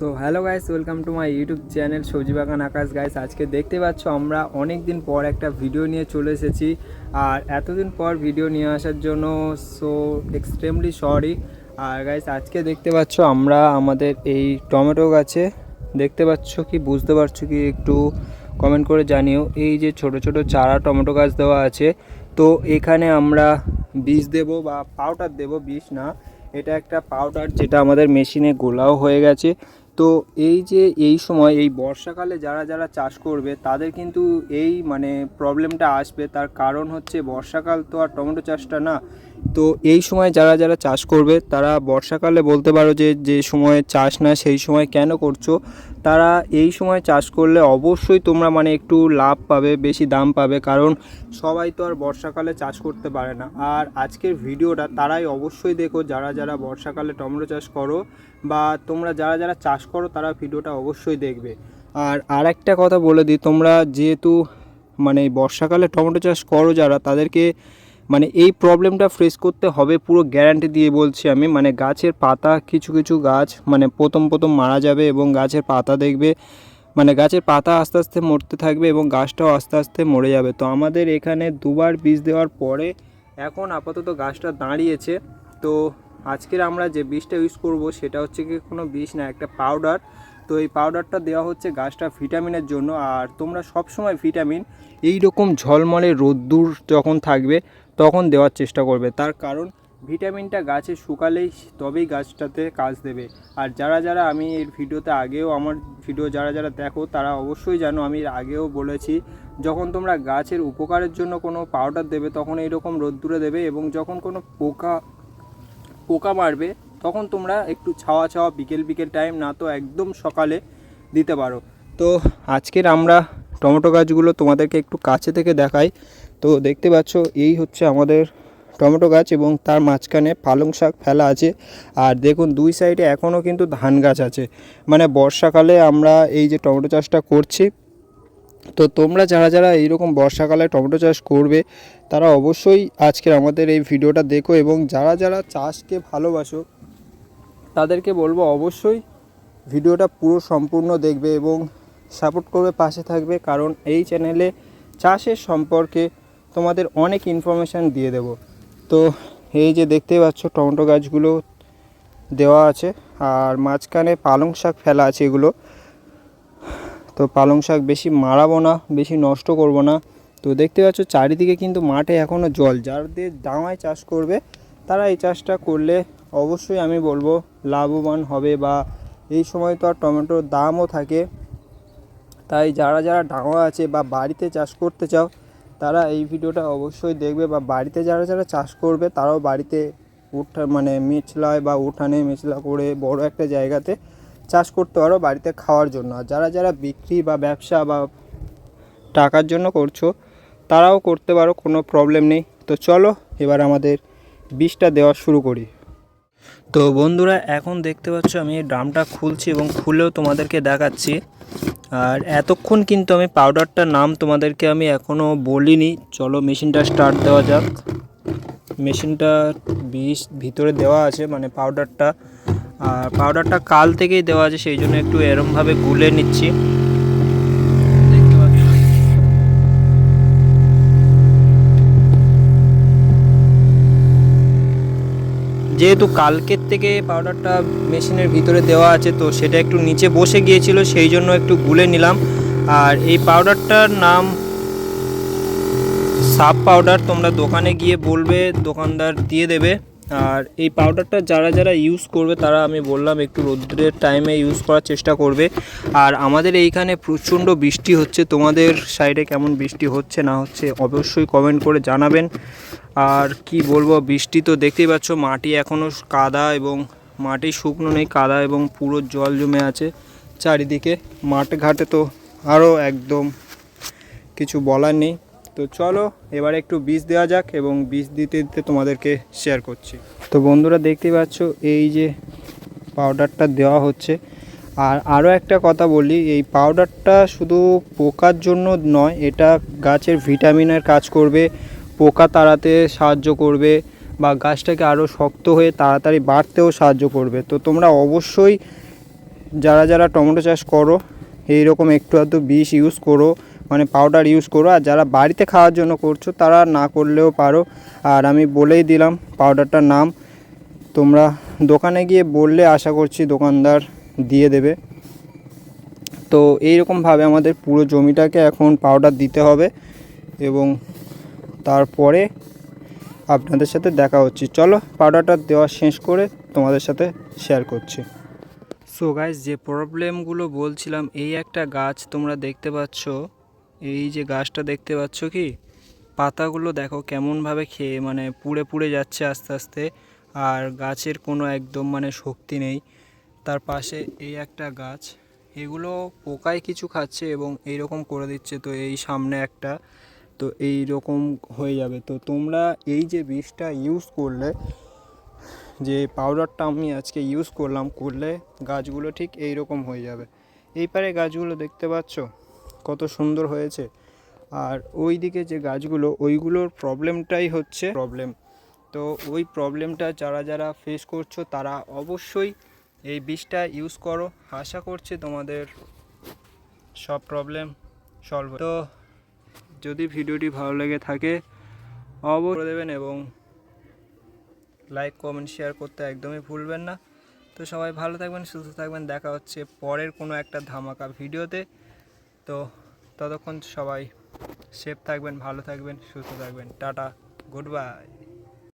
So hello guys welcome to my YouTube channel সবজি বাগান আকাশ guys আজকে দেখতে পাচ্ছ, আমরা অনেক দিন পর একটা ভিডিও নিয়ে চলে এসেছি। আর এতদিন পর ভিডিও নিয়ে আসার জন্য সো এক্সট্রিমলি সরি আর গাইস আজকে দেখতে পাচ্ছ, আমরা আমাদের এই টমেটো গাছে দেখতে পাচ্ছ কি, বুঝতে পারছ কি, একটু কমেন্ট করে জানিও। এই যে ছোট ছোট চারা টমেটো গাছ দেওয়া আছে, তো এখানে আমরা বীজ দেব বা পাউডার দেব, বীজ না, এটা একটা পাউডার যেটা আমাদের মেশিনে গোলাও হয়ে গেছে। তো এই যে এই সময়, এই বর্ষাকালে যারা যারা চাষ করবে, তাদের কিন্তু এই মানে প্রবলেমটা আসবে। তার কারণ হচ্ছে বর্ষাকাল তো আর টমেটো চাষটা না। তো এই সময় যারা যারা চাষ করবে, তারা বর্ষাকালে বলতে পারো যে যে সময়ে চাষ না, সেই সময় কেন করছ? তারা এই সময় চাষ করলে অবশ্যই তোমরা মানে একটু লাভ পাবে, বেশি দাম পাবে, কারণ সবাই তো আর বর্ষাকালে চাষ করতে পারে না। আর আজকের ভিডিওটা তারাই অবশ্যই দেখো, যারা যারা বর্ষাকালে টমেটো চাষ করো বা তোমরা যারা যারা চাষ করো, তারা ভিডিওটা অবশ্যই দেখবে। আর আর একটা কথা বলে দিই, তোমরা যেহেতু মানে বর্ষাকালে টমেটো চাষ করো যারা, তাদেরকে মানে এই প্রবলেমটা ফেস করতে হবে পুরো গ্যারান্টি দিয়ে বলছি আমি। মানে গাছের পাতা, কিছু কিছু গাছ মানে প্রথম প্রথম মারা যাবে এবং গাছের পাতা দেখবে। মানে গাছের পাতা আস্তে আস্তে মরতে থাকবে এবং গাছটাও আস্তে আস্তে মরে যাবে। তো আমাদের এখানে দুবার বীজ দেওয়ার পরে এখন আপাতত গাছটা দাঁড়িয়েছে। তো আজকের আমরা যে বীজটা ইউজ করব সেটা হচ্ছে কি কোনো বীজ না, একটা পাউডার তো এই পাউডারটা দেওয়া হচ্ছে গাছটা ভিটামিনের জন্য। আর তোমরা সব সময় ভিটামিন এই রকম ঝলমলে রোদ্দুর যখন থাকবে তখন দেওয়ার চেষ্টা করবে। তার কারণ, ভিটামিনটা গাছে শুকালেই তবেই গাছটাতে কাজ দেবে। আর যারা যারা আমি এর ভিডিওতে আগেও আমার ভিডিও যারা যারা দেখো, তারা অবশ্যই জানো আমি আগেও বলেছি, যখন তোমরা গাছের উপকারের জন্য কোনো পাউডার দেবে, তখন এইরকম রোদ্দুরে দেবে এবং যখন কোনো পোকা পোকা মারবে, তখন তোমরা একটু ছাওয়া ছাওয়া বিকেল বিকেল টাইম না তো একদম সকালে দিতে পারো। তো আজকের আমরা টমেটো গাছগুলো তোমাদেরকে একটু কাছে থেকে দেখাই। তো দেখতে পাচ্ছ, এই হচ্ছে আমাদের টমেটো গাছ এবং তার মাঝখানে পালং শাক ফেলা আছে। আর দেখুন, দুই সাইডে এখনও কিন্তু ধান গাছ আছে। মানে বর্ষাকালে আমরা এই যে টমেটো চাষটা করছি, তো তোমরা যারা যারা এইরকম বর্ষাকালে টমেটো চাষ করবে, তারা অবশ্যই আজকের আমাদের এই ভিডিওটা দেখো এবং যারা যারা চাষকে ভালোবাসো, তাদেরকে বলব অবশ্যই ভিডিওটা পুরো সম্পূর্ণ দেখবে এবং সাপোর্ট করবে, পাশে থাকবে। কারণ এই চ্যানেলে চাষের সম্পর্কে তোমাদের অনেক ইনফরমেশান দিয়ে দেব। তো এই যে দেখতে পাচ্ছ, টমেটো গাছগুলো দেওয়া আছে, আর মাঝখানে পালং শাক ফেলা আছে এগুলো। তো পালং শাক বেশি মারাবো না, বেশি নষ্ট করব না। তো দেখতে পাচ্ছ, চারিদিকে কিন্তু মাঠে এখনও জল। যাদের দামায় চাষ করবে, তারা এই চাষটা করলে অবশ্যই আমি বলব লাভবান হবে বা এই সময় তো আর টমেটোর দামও থাকে। তাই যারা যারা ডাঙা আছে বা বাড়িতে চাষ করতে চাও তারা এই ভিডিওটা অবশ্যই দেখবে বা বাড়িতে যারা যারা চাষ করবে, তারাও বাড়িতে উঠা মানে মেচলায় বা উঠানে মেচলা করে বড় একটা জায়গাতে চাষ করতে পারো বাড়িতে খাওয়ার জন্য। আর যারা যারা বিক্রি বা ব্যবসা বা টাকার জন্য করছ, তারাও করতে পারো, কোনো প্রবলেম নেই। তো চলো এবার আমাদের বীজটা দেওয়া শুরু করি। তো বন্ধুরা, এখন দেখতে পাচ্ছ আমি ড্রামটা খুলছি এবং খুলেও তোমাদেরকে দেখাচ্ছি। আর এতক্ষণ কিন্তু আমি পাউডারটার নাম তোমাদেরকে আমি এখনও বলিনি। চলো মেশিনটা স্টার্ট দেওয়া যাক। মেশিনটা বিষ ভিতরে দেওয়া আছে মানে পাউডারটা আর পাউডারটা কাল থেকেই দেওয়া আছে, সেই জন্য একটু এরমভাবে গুলে নিচ্ছি। যেহেতু কালকের থেকে পাউডারটা মেশিনের ভিতরে দেওয়া আছে, তো সেটা একটু নিচে বসে গিয়েছিল, সেই জন্য একটু গুলে নিলাম। আর এই পাউডারটার নাম সাপ পাউডার তোমরা দোকানে গিয়ে বলবে, দোকানদার দিয়ে দেবে। আর এই পাউডারটা যারা যারা ইউজ করবে, তারা আমি বললাম একটু রোদ্রের টাইমে ইউজ করার চেষ্টা করবে। আর আমাদের এইখানে প্রচণ্ড বৃষ্টি হচ্ছে। তোমাদের সাইডে কেমন বৃষ্টি হচ্ছে, না হচ্ছে, অবশ্যই কমেন্ট করে জানাবেন। আর কি বলব, বৃষ্টি তো দেখতেই পাচ্ছ, মাটি এখনও কাদা এবং মাটি শুকনো নেই, কাদা এবং পুরো জল জমে আছে চারিদিকে। মাঠ ঘাটে তো আরও একদম কিছু বলার নেই। তো চলো, এবারে একটু বীজ দেওয়া যাক এবং বীজ দিতে দিতে তোমাদেরকে শেয়ার করছি। তো বন্ধুরা দেখতেই পাচ্ছ, এই যে পাউডারটা দেওয়া হচ্ছে। আর আরও একটা কথা বলি, এই পাউডারটা শুধু পোকার জন্য নয়, এটা গাছের ভিটামিনের কাজ করবে, পোকা তাড়াতে সাহায্য করবে বা গাছটাকে আরও শক্ত হয়ে তাড়াতাড়ি বাড়তেও সাহায্য করবে। তো তোমরা অবশ্যই যারা যারা টমেটো চাষ করো এই রকম একটু আধটু বিষ ইউজ করো। মানে পাউডার ইউজ করো, আর যারা বাড়িতে খাওয়ার জন্য করছ, তারা না করলেও পারো। আর আমি বলেই দিলাম পাউডারটার নাম। তোমরা দোকানে গিয়ে বললে আশা করছি দোকানদার দিয়ে দেবে। তো এই এইরকমভাবে আমাদের পুরো জমিটাকে এখন পাউডার দিতে হবে এবং তারপরে আপনাদের সাথে দেখা হচ্ছে। চলো পাউডারটা দেওয়া শেষ করে তোমাদের সাথে শেয়ার করছি। সো গাইজ যে প্রবলেমগুলো বলছিলাম, এই একটা গাছ তোমরা দেখতে পাচ্ছ। এই যে গাছটা দেখতে পাচ্ছ কি? পাতাগুলো দেখো কেমনভাবে খেয়ে মানে পুড়ে পুড়ে যাচ্ছে আস্তে আস্তে। আর গাছের কোনো একদম মানে শক্তি নেই। তার পাশে এই একটা গাছ, এগুলো পোকায় কিছু খাচ্ছে এবং এইরকম করে দিচ্ছে তো এই সামনে একটা। তো এই রকম হয়ে যাবে। তো তোমরা এই যে বিষটা ইউজ করলে, যে পাউডারটা আমি আজকে ইউজ করলাম, করলে গাছগুলো ঠিক এই রকম হয়ে যাবে। এই পারে গাছগুলো দেখতে পাচ্ছ? কত সুন্দর হয়েছে। আর ওই দিকে যে গাছগুলো, ওইগুলোর প্রবলেমটাই হচ্ছে প্রবলেম তো ওই প্রবলেমটা যারা যারা ফেস করছ, তারা অবশ্যই এই বিষটা ইউজ করো। আশা করছি তোমাদের সব প্রবলেম সলভ তো যদি ভিডিওটি ভালো লেগে থাকে, অবশ্যই দেবেন এবং লাইক কমেন্ট শেয়ার করতে একদমই ভুলবেন না। তো সবাই ভালো থাকবেন, সুস্থ থাকবেন। দেখা হচ্ছে পরের কোনো একটা ধামাকা ভিডিওতে। তো ততক্ষণ সবাই সেফ থাকবেন ভালো থাকবেন সুস্থ থাকবেন টাটা গুড বাই